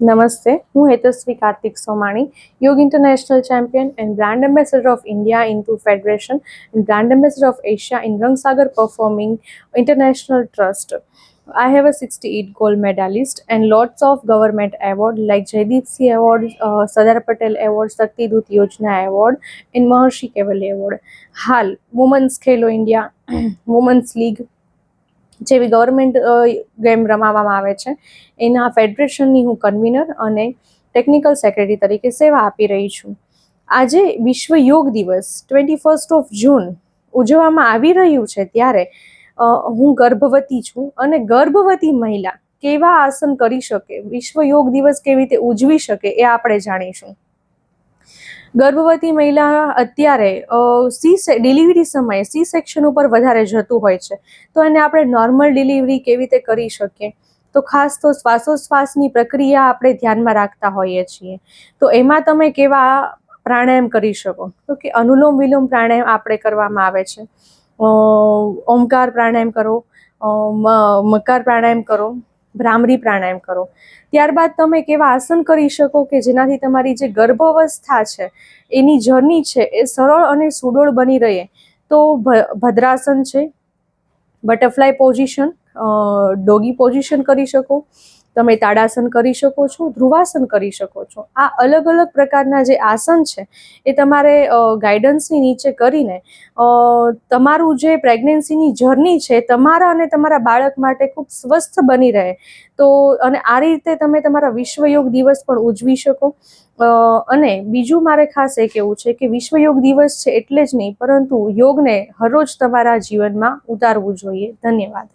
નમસ્તે હું Hetshree Kartik Somani Yoga international champion and brand ambassador of India in to federation and brand ambassador of Asia in Rangsagar performing. I have a 68 gold medalist and lots of government award like Jaideep C Award, uh, Sardar Patel Award, Shakti Dut Yojana Award and Maharshi Kevali Award. હાલ women's Khelo India women's league જેવી government game રમાવવામાં આવે છે, એના ફેડરેશનની હું convener અને technical secretary તરીકે સેવા આપી રહી છું. આજે વિશ્વ યોગ દિવસ ટ્વેન્ટી ફર્સ્ટ ઓફ જૂન ઉજવવામાં આવી રહ્યું છે ત્યારે હું ગર્ભવતી છું અને ગર્ભવતી મહિલા કેવા આસન કરી શકે, વિશ્વ યોગ દિવસ કેવી રીતે ઉજવી શકે એ આપણે જાણીશું. ગર્ભવતી મહિલા અત્યારે સી ડિલિવરી સમયે સી સેક્શન ઉપર વધારે જતું હોય છે. તો એને આપણે નોર્મલ ડિલિવરી કેવી રીતે કરી શકીએ? તો ખાસ તો શ્વાસોશ્વાસની પ્રક્રિયા આપણે ધ્યાનમાં રાખતા હોઈએ છીએ. તો એમાં તમે કેવા પ્રાણાયામ કરી શકો? તો કે અનુલોમ વિલોમ પ્રાણાયામ આપણે કરવામાં આવે છે. ઓમકાર પ્રાણાયામ કરો મકાર પ્રાણાયામ કરો. ભ્રામરી પ્રાણાયામ કરો. ત્યારબાદ તમે કેવા આસન કરી શકો કે જેનાથી તમારી જે ગર્ભાવસ્થા છે, એની જર્ની છે, એ સરળ અને સુડોળ બની રહે. તો ભદ્રાસન છે, બટરફ્લાય પોઝિશન ડોગી પોઝિશન કરી શકો. તમે તાડાસન કરી શકો છો, ધ્રુવાસન કરી શકો છો. આ અલગ અલગ પ્રકારના જે આસન છે, એ તમારે ગાઈડન્સની નીચે કરીને તમારું જે પ્રેગ્નન્સીની જર્ની છે, તમારા અને તમારા બાળક માટે ખૂબ સ્વસ્થ બની રહે. તો, અને આ રીતે તમે તમારા વિશ્વ યોગ દિવસ પણ ઉજવી શકો. અને બીજું મારે ખાસ એ કહેવું છે કે વિશ્વ યોગ દિવસ છે એટલે જ નહીં, પરંતુ યોગને હરરોજ તમારા જીવનમાં ઉતારવું જોઈએ. ધન્યવાદ.